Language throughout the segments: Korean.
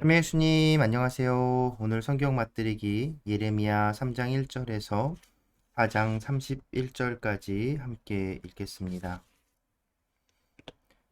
참여 예수님 안녕하세요. 오늘 성경 맛들이기 예레미야 3장 1절에서 4장 31절까지 함께 읽겠습니다.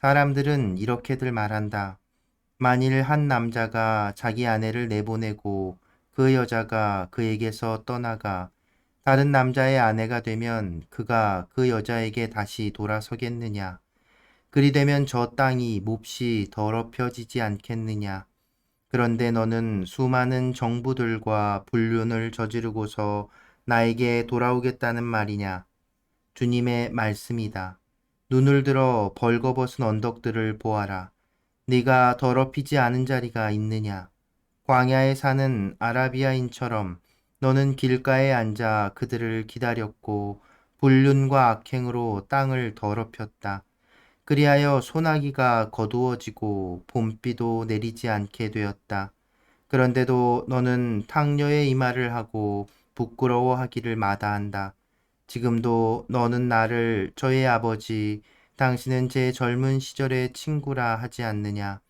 사람들은 이렇게들 말한다. 만일 한 남자가 자기 아내를 내보내고 그 여자가 그에게서 떠나가 다른 남자의 아내가 되면 그가 그 여자에게 다시 돌아서겠느냐? 그리 되면 저 땅이 몹시 더럽혀지지 않겠느냐? 그런데 너는 수많은 정부들과 불륜을 저지르고서 나에게 돌아오겠다는 말이냐? 주님의 말씀이다. 눈을 들어 벌거벗은 언덕들을 보아라. 네가 더럽히지 않은 자리가 있느냐? 광야에 사는 아라비아인처럼 너는 길가에 앉아 그들을 기다렸고 불륜과 악행으로 땅을 더럽혔다. 그리하여 소나기가 거두어지고 봄비도 내리지 않게 되었다. 그런데도 너는 탕녀의 이마를 하고 부끄러워하기를 마다한다. 지금도 너는 나를 저의 아버지, 당신은 제 젊은 시절의 친구라 하지 않느냐.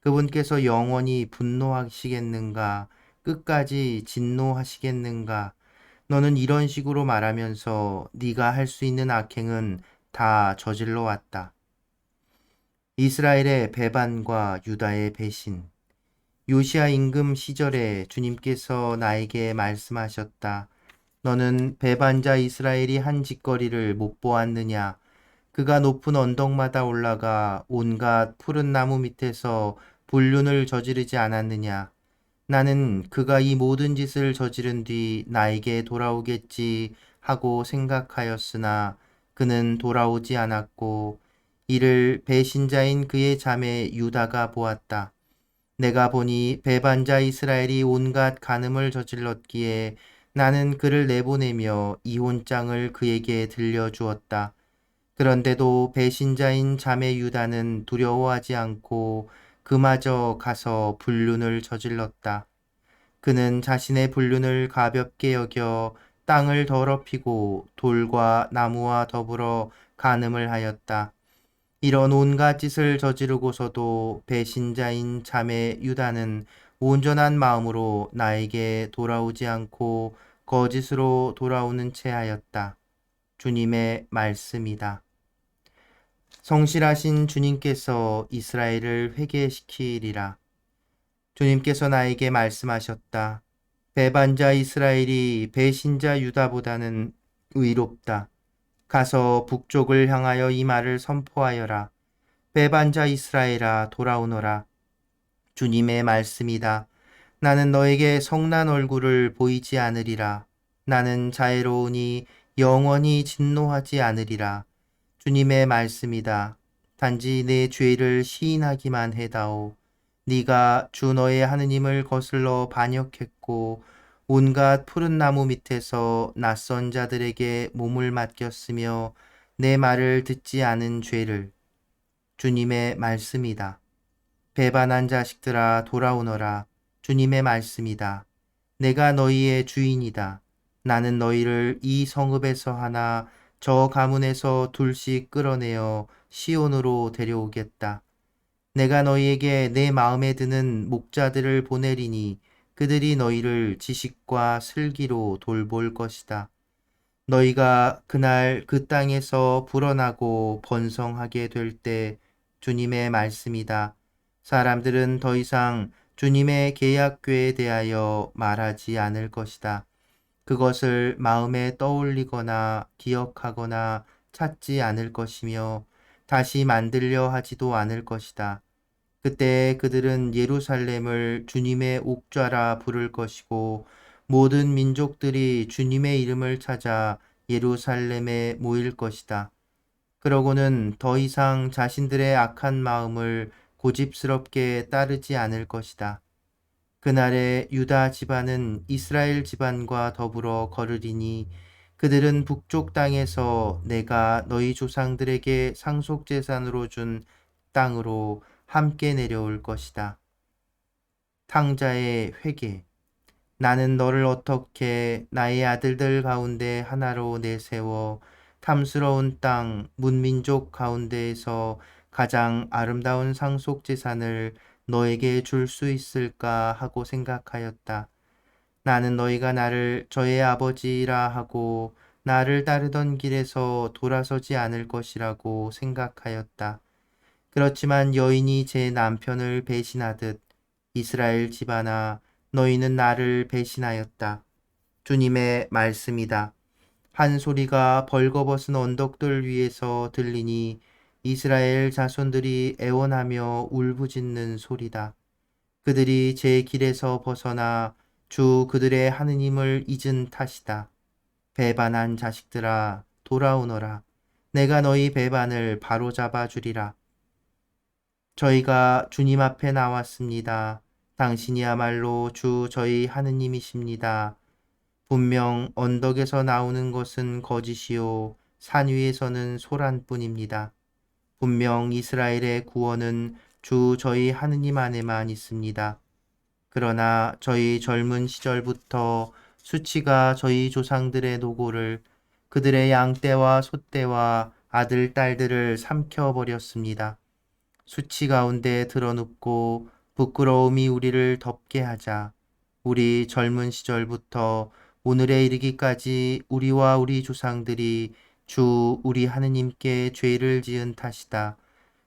그분께서 영원히 분노하시겠는가, 끝까지 진노하시겠는가. 너는 이런 식으로 말하면서 네가 할 수 있는 악행은 다 저질러 왔다. 이스라엘의 배반과 유다의 배신. 요시아 임금 시절에 주님께서 나에게 말씀하셨다. 너는 배반자 이스라엘이 한 짓거리를 못 보았느냐? 그가 높은 언덕마다 올라가 온갖 푸른 나무 밑에서 불륜을 저지르지 않았느냐? 나는 그가 이 모든 짓을 저지른 뒤 나에게 돌아오겠지 하고 생각하였으나 그는 돌아오지 않았고 이를 배신자인 그의 자매 유다가 보았다. 내가 보니 배반자 이스라엘이 온갖 간음을 저질렀기에 나는 그를 내보내며 이혼장을 그에게 들려주었다. 그런데도 배신자인 자매 유다는 두려워하지 않고 그마저 가서 불륜을 저질렀다. 그는 자신의 불륜을 가볍게 여겨 땅을 더럽히고 돌과 나무와 더불어 간음을 하였다. 이런 온갖 짓을 저지르고서도 배신자인 자매 유다는 온전한 마음으로 나에게 돌아오지 않고 거짓으로 돌아오는 채 하였다. 주님의 말씀이다. 성실하신 주님께서 이스라엘을 회개시키리라. 주님께서 나에게 말씀하셨다. 배반자 이스라엘이 배신자 유다보다는 의롭다. 가서 북쪽을 향하여 이 말을 선포하여라. 배반자 이스라엘아 돌아오너라. 주님의 말씀이다. 나는 너에게 성난 얼굴을 보이지 않으리라. 나는 자애로우니 영원히 진노하지 않으리라. 주님의 말씀이다. 단지 내 죄를 시인하기만 해다오. 네가 주 너의 하느님을 거슬러 반역했고 온갖 푸른 나무 밑에서 낯선 자들에게 몸을 맡겼으며 내 말을 듣지 않은 죄를 주님의 말씀이다. 배반한 자식들아 돌아오너라. 주님의 말씀이다. 내가 너희의 주인이다. 나는 너희를 이 성읍에서 하나 저 가문에서 둘씩 끌어내어 시온으로 데려오겠다. 내가 너희에게 내 마음에 드는 목자들을 보내리니 그들이 너희를 지식과 슬기로 돌볼 것이다. 너희가 그날 그 땅에서 불어나고 번성하게 될 때 주님의 말씀이다. 사람들은 더 이상 주님의 계약궤에 대하여 말하지 않을 것이다. 그것을 마음에 떠올리거나 기억하거나 찾지 않을 것이며 다시 만들려 하지도 않을 것이다. 그때 그들은 예루살렘을 주님의 옥좌라 부를 것이고 모든 민족들이 주님의 이름을 찾아 예루살렘에 모일 것이다. 그러고는 더 이상 자신들의 악한 마음을 고집스럽게 따르지 않을 것이다. 그날에 유다 집안은 이스라엘 집안과 더불어 거르리니 그들은 북쪽 땅에서 내가 너희 조상들에게 상속재산으로 준 땅으로 함께 내려올 것이다. 탕자의 회개 나는 너를 어떻게 나의 아들들 가운데 하나로 내세워 탐스러운 땅 문민족 가운데에서 가장 아름다운 상속 재산을 너에게 줄 수 있을까 하고 생각하였다. 나는 너희가 나를 저의 아버지라 하고 나를 따르던 길에서 돌아서지 않을 것이라고 생각하였다. 그렇지만 여인이 제 남편을 배신하듯 이스라엘 집안아 너희는 나를 배신하였다. 주님의 말씀이다. 한 소리가 벌거벗은 언덕들 위에서 들리니 이스라엘 자손들이 애원하며 울부짖는 소리다. 그들이 제 길에서 벗어나 주 그들의 하느님을 잊은 탓이다. 배반한 자식들아 돌아오너라. 내가 너희 배반을 바로잡아 주리라. 저희가 주님 앞에 나왔습니다. 당신이야말로 주 저희 하느님이십니다. 분명 언덕에서 나오는 것은 거짓이요 산 위에서는 소란뿐입니다. 분명 이스라엘의 구원은 주 저희 하느님 안에만 있습니다. 그러나 저희 젊은 시절부터 수치가 저희 조상들의 노고를 그들의 양떼와 소떼와 아들, 딸들을 삼켜버렸습니다. 수치 가운데 드러눕고 부끄러움이 우리를 덮게 하자 우리 젊은 시절부터 오늘에 이르기까지 우리와 우리 조상들이 주 우리 하느님께 죄를 지은 탓이다.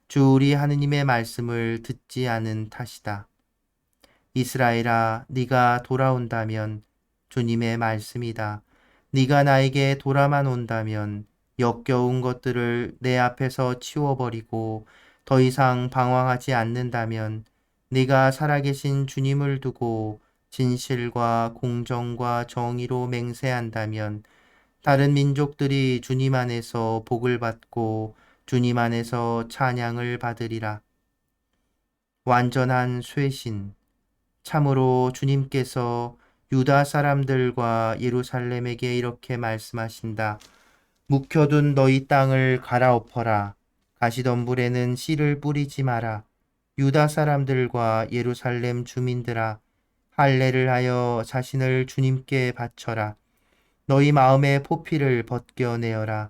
주 우리 하느님의 말씀을 듣지 않은 탓이다. 이스라엘아, 네가 돌아온다면 주님의 말씀이다. 네가 나에게 돌아만 온다면 역겨운 것들을 내 앞에서 치워버리고 더 이상 방황하지 않는다면 네가 살아계신 주님을 두고 진실과 공정과 정의로 맹세한다면 다른 민족들이 주님 안에서 복을 받고 주님 안에서 찬양을 받으리라. 완전한 쇄신. 참으로 주님께서 유다 사람들과 예루살렘에게 이렇게 말씀하신다. 묵혀둔 너희 땅을 갈아엎어라. 가시덤불에는 씨를 뿌리지 마라. 유다 사람들과 예루살렘 주민들아, 할례를 하여 자신을 주님께 바쳐라. 너희 마음의 포피를 벗겨내어라.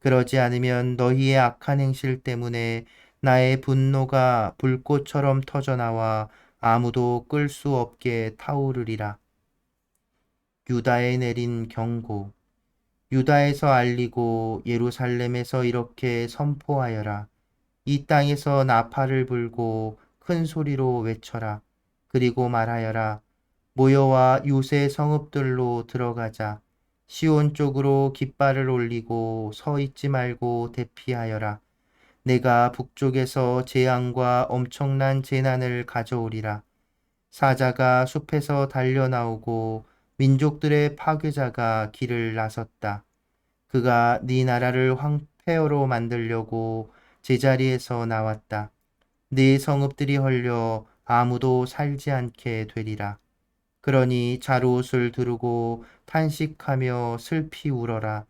그러지 않으면 너희의 악한 행실 때문에 나의 분노가 불꽃처럼 터져나와 아무도 끌 수 없게 타오르리라. 유다에 내린 경고. 유다에서 알리고 예루살렘에서 이렇게 선포하여라. 이 땅에서 나팔을 불고 큰 소리로 외쳐라. 그리고 말하여라. 모여와 요새 성읍들로 들어가자. 시온 쪽으로 깃발을 올리고 서 있지 말고 대피하여라. 내가 북쪽에서 재앙과 엄청난 재난을 가져오리라. 사자가 숲에서 달려나오고 민족들의 파괴자가 길을 나섰다. 그가 네 나라를 황폐어로 만들려고 제자리에서 나왔다. 네 성읍들이 헐려 아무도 살지 않게 되리라. 그러니 자루옷을 두르고 탄식하며 슬피 울어라.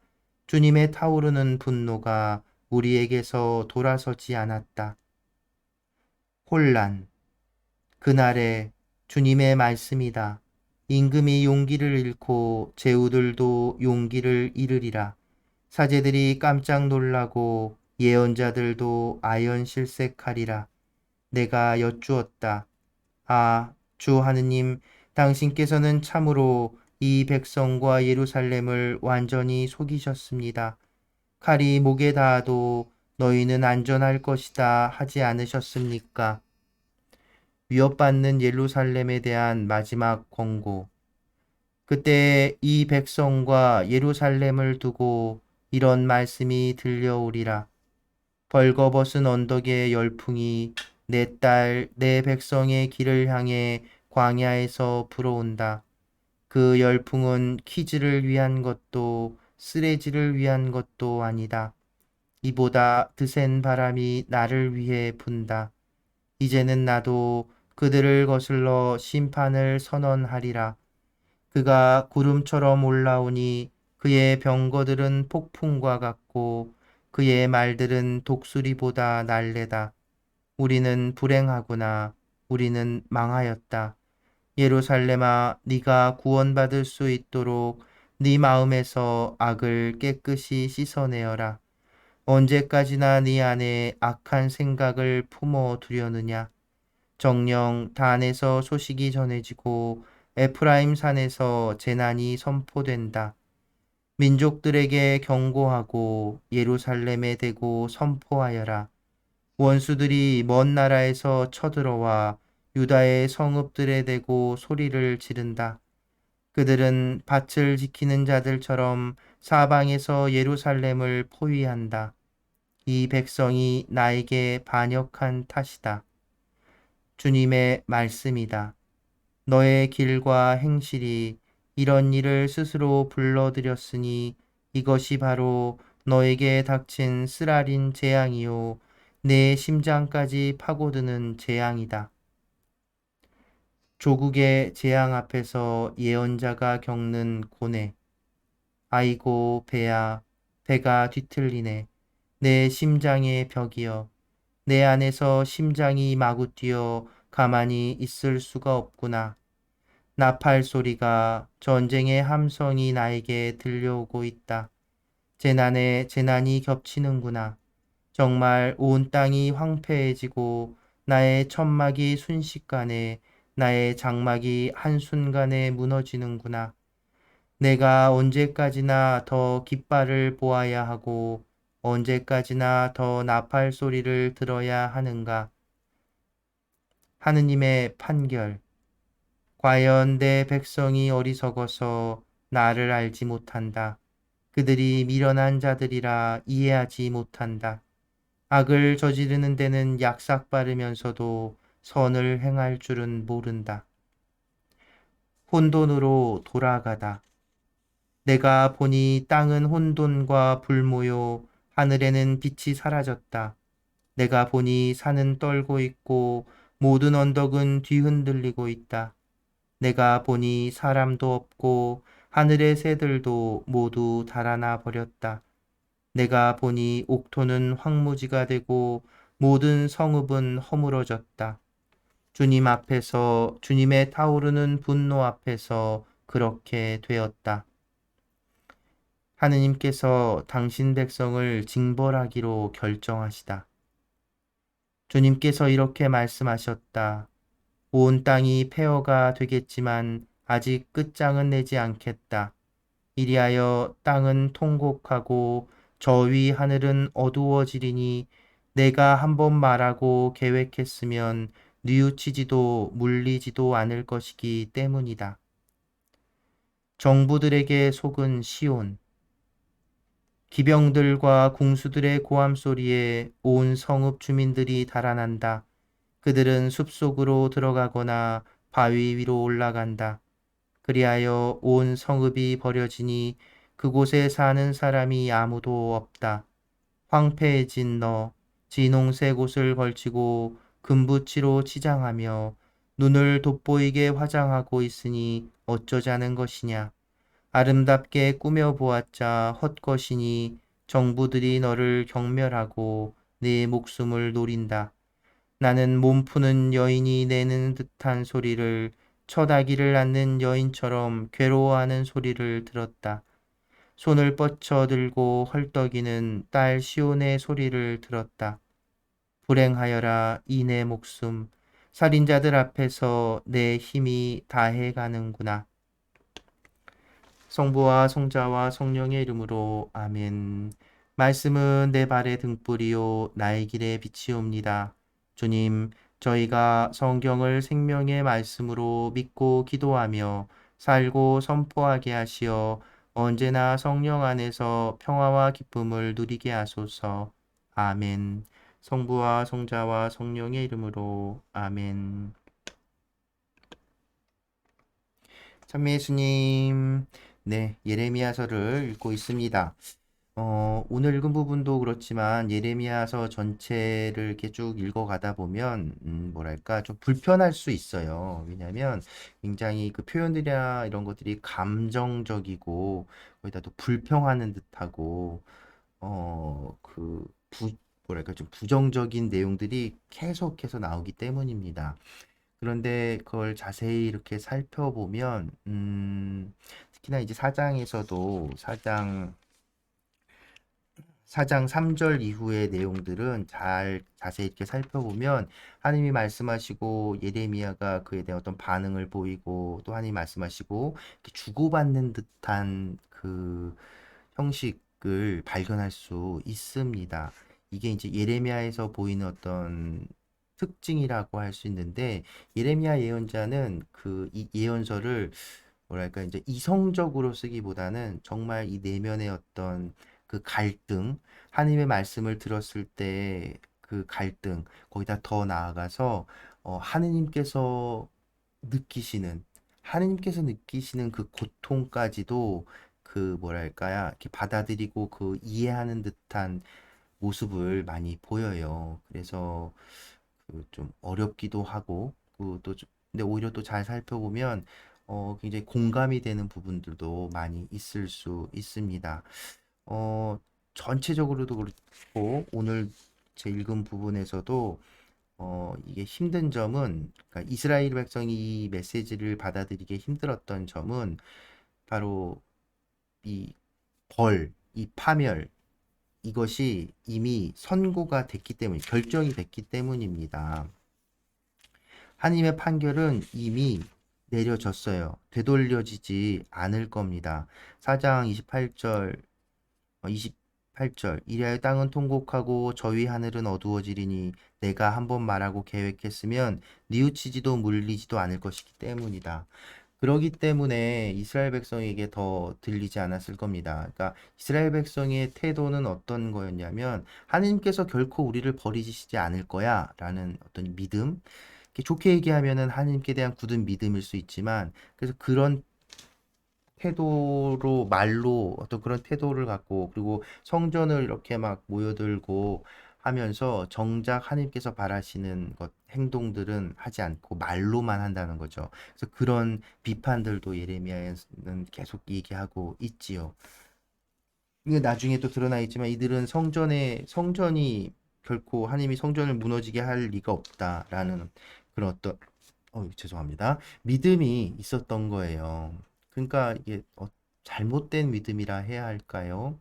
주님의 타오르는 분노가 우리에게서 돌아서지 않았다. 혼란. 그날에 주님의 말씀이다. 임금이 용기를 잃고 제후들도 용기를 잃으리라. 사제들이 깜짝 놀라고 예언자들도 아연실색하리라. 내가 여쭈었다. 아, 주 하느님, 당신께서는 참으로 이 백성과 예루살렘을 완전히 속이셨습니다. 칼이 목에 닿아도 너희는 안전할 것이다 하지 않으셨습니까? 위협받는 예루살렘에 대한 마지막 권고. 그때 이 백성과 예루살렘을 두고 이런 말씀이 들려오리라. 벌거벗은 언덕의 열풍이 내 딸, 내 백성의 길을 향해 광야에서 불어온다. 그 열풍은 키즈를 위한 것도 쓰레지를 위한 것도 아니다. 이보다 드센 바람이 나를 위해 분다. 이제는 나도 그들을 거슬러 심판을 선언하리라. 그가 구름처럼 올라오니 그의 병거들은 폭풍과 같고 그의 말들은 독수리보다 날래다. 우리는 불행하구나. 우리는 망하였다. 예루살렘아, 네가 구원받을 수 있도록 네 마음에서 악을 깨끗이 씻어내어라. 언제까지나 네 안에 악한 생각을 품어 두려느냐? 정령 단에서 소식이 전해지고 에프라임 산에서 재난이 선포된다. 민족들에게 경고하고 예루살렘에 대고 선포하여라. 원수들이 먼 나라에서 쳐들어와 유다의 성읍들에 대고 소리를 지른다. 그들은 밭을 지키는 자들처럼 사방에서 예루살렘을 포위한다. 이 백성이 나에게 반역한 탓이다. 주님의 말씀이다. 너의 길과 행실이 이런 일을 스스로 불러들였으니 이것이 바로 너에게 닥친 쓰라린 재앙이요 내 심장까지 파고드는 재앙이다. 조국의 재앙 앞에서 예언자가 겪는 고뇌. 아이고 배야 배가 뒤틀리네. 내 심장의 벽이여 내 안에서 심장이 마구 뛰어 가만히 있을 수가 없구나. 나팔 소리가 전쟁의 함성이 나에게 들려오고 있다. 재난에 재난이 겹치는구나. 정말 온 땅이 황폐해지고 나의 천막이 순식간에 나의 장막이 한순간에 무너지는구나. 내가 언제까지나 더 깃발을 보아야 하고 언제까지나 더 나팔 소리를 들어야 하는가? 하느님의 판결. 과연 내 백성이 어리석어서 나를 알지 못한다. 그들이 미련한 자들이라 이해하지 못한다. 악을 저지르는 데는 약삭 바르면서도 선을 행할 줄은 모른다. 혼돈으로 돌아가다. 내가 보니 땅은 혼돈과 불모요 하늘에는 빛이 사라졌다. 내가 보니 산은 떨고 있고 모든 언덕은 뒤흔들리고 있다. 내가 보니 사람도 없고 하늘의 새들도 모두 달아나 버렸다. 내가 보니 옥토는 황무지가 되고 모든 성읍은 허물어졌다. 주님 앞에서 주님의 타오르는 분노 앞에서 그렇게 되었다. 하느님께서 당신 백성을 징벌하기로 결정하시다. 주님께서 이렇게 말씀하셨다. 온 땅이 폐허가 되겠지만 아직 끝장은 내지 않겠다. 이리하여 땅은 통곡하고 저 위 하늘은 어두워지리니 내가 한번 말하고 계획했으면 뉘우치지도 물리지도 않을 것이기 때문이다. 정부들에게 속은 시온. 기병들과 궁수들의 고함 소리에 온 성읍 주민들이 달아난다. 그들은 숲속으로 들어가거나 바위 위로 올라간다. 그리하여 온 성읍이 버려지니 그곳에 사는 사람이 아무도 없다. 황폐해진 너, 진홍색 옷을 걸치고 금붙이로 치장하며 눈을 돋보이게 화장하고 있으니 어쩌자는 것이냐. 아름답게 꾸며 보았자 헛것이니 정부들이 너를 경멸하고 내 목숨을 노린다. 나는 몸 푸는 여인이 내는 듯한 소리를 처다기를 낳는 여인처럼 괴로워하는 소리를 들었다. 손을 뻗쳐 들고 헐떡이는 딸 시온의 소리를 들었다. 불행하여라 이 내 목숨 살인자들 앞에서 내 힘이 다해 가는구나. 성부와 성자와 성령의 이름으로 아멘. 말씀은 내 발의 등불이요 나의 길에 빛이옵니다. 주님, 저희가 성경을 생명의 말씀으로 믿고 기도하며 살고 선포하게 하시어 언제나 성령 안에서 평화와 기쁨을 누리게 하소서. 아멘. 성부와 성자와 성령의 이름으로 아멘. 참미 예수님, 네, 예레미야서를 읽고 있습니다. 어, 오늘 읽은 부분도 그렇지만 예레미야서 전체를 이렇게 쭉 읽어가다 보면 음, 뭐랄까 좀 불편할 수 있어요. 왜냐하면 굉장히 그 표현들이나 이런 것들이 감정적이고 거기다 또 불평하는 듯하고 어, 그 부, 뭐랄까 좀 부정적인 내용들이 계속해서 나오기 때문입니다. 그런데 그걸 자세히 이렇게 살펴보면 음, 특히나 이제 사장에서도 사장 4장 3절 이후의 내용들은 잘 자세히 이렇게 살펴보면 하나님이 말씀하시고 예레미야가 그에 대한 어떤 반응을 보이고 또 하나님이 말씀하시고 주고받는 듯한 그 형식을 발견할 수 있습니다. 이게 이제 예레미야에서 보이는 어떤 특징이라고 할 수 있는데 예레미야 예언자는 그 이 예언서를 뭐랄까 이제 이성적으로 쓰기보다는 정말 이 내면의 어떤 그 갈등, 하나님의 말씀을 들었을 때 그 갈등, 거기다 더 나아가서 어, 하느님께서 느끼시는, 하느님께서 느끼시는 그 고통까지도 그 뭐랄까야, 이렇게 받아들이고 그 이해하는 듯한 모습을 많이 보여요. 그래서 그 좀 어렵기도 하고, 그또 근데 오히려 또 잘 살펴보면 어, 굉장히 공감이 되는 부분들도 많이 있을 수 있습니다. 어, 전체적으로도 그렇고 오늘 제 읽은 부분에서도 어, 이게 힘든 점은 그러니까 이스라엘 백성이 이 메시지를 받아들이기 힘들었던 점은 바로 이 벌, 이 파멸 이것이 이미 선고가 됐기 때문, 결정이 됐기 때문입니다. 하나님의 판결은 이미 내려졌어요. 되돌려지지 않을 겁니다. 4장 28절 28절 이리하여 땅은 통곡하고 저위 하늘은 어두워지리니 내가 한 번 말하고 계획했으면 뉘우치지도 물리지도 않을 것이기 때문이다. 그러기 때문에 이스라엘 백성에게 더 들리지 않았을 겁니다. 그러니까 이스라엘 백성의 태도는 어떤 거였냐면 하나님께서 결코 우리를 버리시지 않을 거야 라는 어떤 믿음 좋게 얘기하면은 하나님께 대한 굳은 믿음일 수 있지만 그래서 그런 태도로 말로 어떤 그런 태도를 갖고 그리고 성전을 이렇게 막 모여들고 하면서 정작 하나님께서 바라시는 것 행동들은 하지 않고 말로만 한다는 거죠. 그래서 그런 비판들도 예레미야에는 계속 얘기하고 있지요. 이게 나중에 또 드러나 있지만 이들은 성전에 성전이 결코 하나님이 성전을 무너지게 할 리가 없다라는 그런 어떤 어 죄송합니다. 믿음이 있었던 거예요. 그러니까 이게 어, 잘못된 믿음이라 해야 할까요?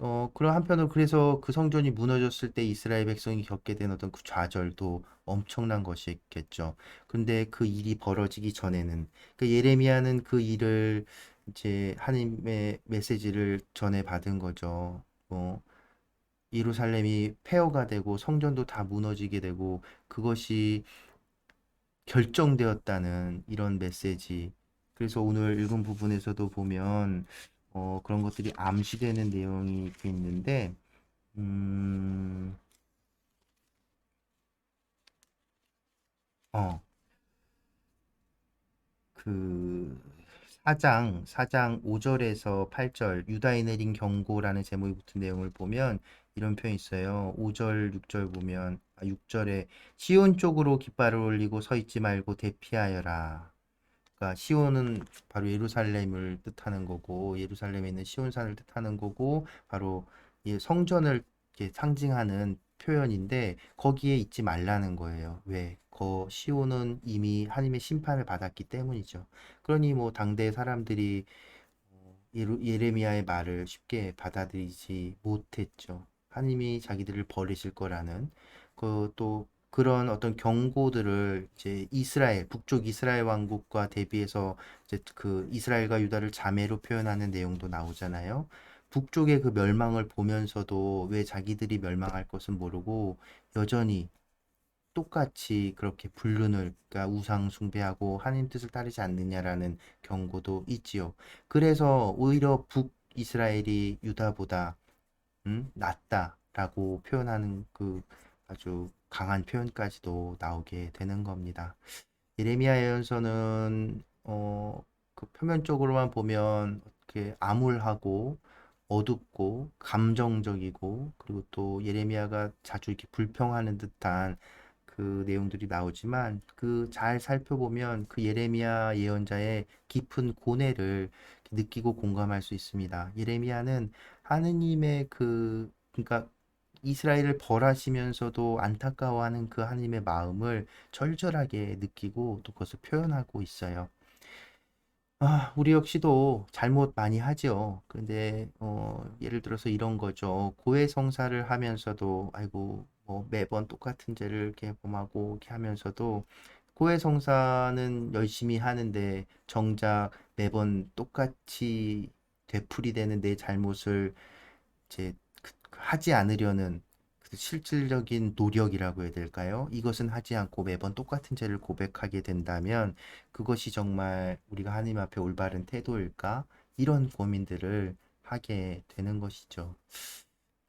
어, 그런 한편으로 그래서 그 성전이 무너졌을 때 이스라엘 백성이 겪게 된 어떤 그 좌절도 엄청난 것이겠죠. 근데 그 일이 벌어지기 전에는 그 예레미야는 그 일을 이제 하나님의 메시지를 전해 받은 거죠. 뭐 예루살렘이 폐허가 되고 성전도 다 무너지게 되고 그것이 결정되었다는 이런 메시지 그래서 오늘 읽은 부분에서도 보면 어, 그런 것들이 암시되는 내용이 있는데 음, 어, 그 4장 4장 5절에서 8절 유다에 내린 경고라는 제목이 붙은 내용을 보면 이런 표현이 있어요. 5절 6절 보면 아, 6절에 시온 쪽으로 깃발을 올리고 서 있지 말고 대피하여라. 그러니까 시온은 바로 예루살렘을 뜻하는 거고 예루살렘에 있는 시온산을 뜻하는 거고 바로 성전을 상징하는 표현인데 거기에 있지 말라는 거예요. 왜? 거 시온은 이미 하나님의 심판을 받았기 때문이죠. 그러니 뭐 당대 사람들이 어, 예레미야의 말을 쉽게 받아들이지 못했죠. 하나님이 자기들을 버리실 거라는 그또 그런 어떤 경고들을 이제 이스라엘, 북쪽 이스라엘 왕국과 대비해서 이제 그 이스라엘과 유다를 자매로 표현하는 내용도 나오잖아요. 북쪽의 그 멸망을 보면서도 왜 자기들이 멸망할 것은 모르고 여전히 똑같이 그렇게 불륜을 그러니까 우상 숭배하고 하나님 뜻을 따르지 않느냐라는 경고도 있지요. 그래서 오히려 북 이스라엘이 유다보다 음, 낫다라고 표현하는 그 아주 강한 표현까지도 나오게 되는 겁니다. 예레미야 예언서는 어, 그 표면적으로만 보면 이렇게 암울하고 어둡고 감정적이고 그리고 또 예레미야가 자주 이렇게 불평하는 듯한 그 내용들이 나오지만 그 잘 살펴보면 그 예레미야 예언자의 깊은 고뇌를 느끼고 공감할 수 있습니다. 예레미야는 하느님의 그 그러니까 이스라엘을 벌하시면서도 안타까워하는 그 하나님의 마음을 절절하게 느끼고 또 그것을 표현하고 있어요. 아, 우리 역시도 잘못 많이 하죠. 근데 어, 예를 들어서 이런 거죠. 고해 성사를 하면서도 아이고 뭐 매번 똑같은 죄를 이렇게 범하고 이렇게 하면서도 고해 성사는 열심히 하는데 정작 매번 똑같이 되풀이되는 내 잘못을 이제 그- 하지 않으려는 그 실질적인 노력이라고 해야 될까요? 이것은 하지 않고 매번 똑같은 죄를 고백하게 된다면 그것이 정말 우리가 하나님 앞에 올바른 태도일까? 이런 고민들을 하게 되는 것이죠.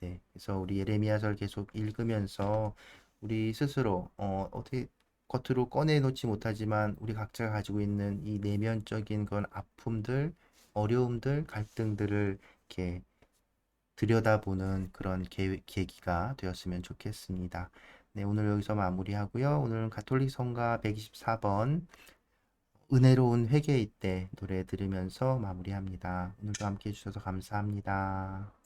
네, 그래서 우리 예레미야서를 계속 읽으면서 우리 스스로 어, 어떻게 겉으로 꺼내놓지 못하지만 우리 각자가 가지고 있는 이 내면적인 그런 아픔들, 어려움들, 갈등들을 이렇게 들여다보는 그런 계, 계기가 되었으면 좋겠습니다. 네, 오늘 여기서 마무리하고요. 오늘은 가톨릭 성가 124번 은혜로운 회개의 때 노래 들으면서 마무리합니다. 오늘도 함께 해주셔서 감사합니다.